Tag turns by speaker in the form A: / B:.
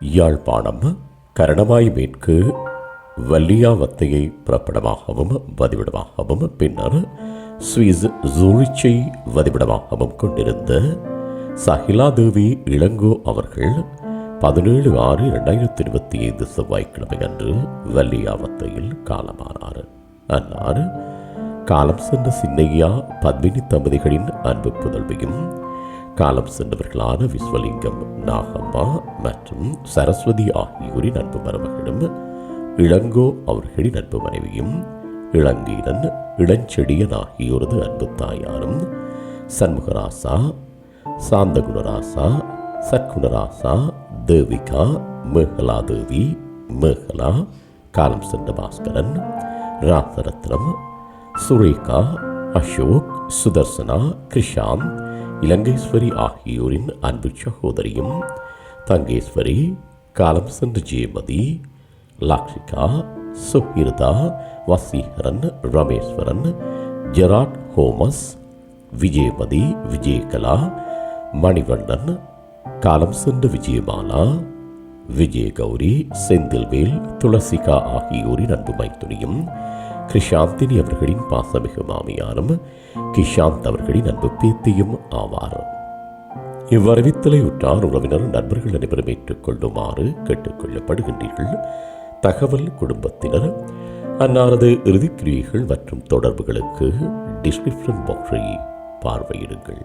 A: யாழ்ப்பாணம் கரணவாய் மேற்கு வல்லியாவத்தையை புறப்படமாகவும் வதிவிடமாகவும் பின்னர் சுவிஸ் ஜூரிச்சை வதிவிடமாகவும் கொண்டிருந்த சஹிலாதேவி இளங்கோ அவர்கள் பதினேழு ஆறு இரண்டாயிரத்தி இருபத்தி ஐந்து செவ்வாய்க்கிழமை அன்று வல்லியாவத்தையில் காலமானார். அன்னார் காலம் சென்ற சின்னையா பத்மினி தம்பதிகளின் அன்பு புதல்வியும் காலம் சென்றவர்களான விஸ்வலிங்கம் நாகம்மா மற்றும் சரஸ்வதி ஆகியோரின் அன்பு மருமகளும் இளங்கோ அவர்களின் அன்பு மனைவியும் இளங்கீரன் இளஞ்செடியன் ஆகியோரது அன்பு தாயாரும் சண்முகராசா சாந்தகுணராசா சற்குணராசா தேவிகா மேகலா தேவி மேகலா காலம் சென்ற பாஸ்கரன் ராசரத்னம் சுரேகா அசோக் சுதர்சனா கிருஷாந்த் இலங்கேஸ்வரி ஆகியோரின் அன்பு சகோதரியும் தங்கேஸ்வரி காலம் சென்று ஜெயமதி லாக்ஷிகா சுஹிர்தா வசீகரன் ரமேஸ்வரன் ஜெராட் ஹோமஸ் விஜயமதி விஜயகலா மணிவண்ணன் காலம் சென்ற விஜயமாலா விஜயகௌரி செந்தில்வேல் துளசிகா ஆகியோரின் அன்பு மைத்துனியும் கிருஷாந்தினி அவர்களின் பாசமிகு மாமியாரும் கிஷாந்த் அவர்களின் அன்பு பேத்தியும் ஆவார். இவ்வறிவித்தலை உற்றார் உறவினர் நண்பர்கள் அனைவரும் ஏற்றுக்கொள்ளுமாறு கேட்டுக்கொள்ளப்படுகின்றீர்கள். தகவல் குடும்பத்தினர் அன்னாரது இறுதிக்கிரியைகள் மற்றும் தொடர்புகளுக்கு டிஸ்கிரிப்ஷன் பாக்ஸை பார்வையிடுங்கள்.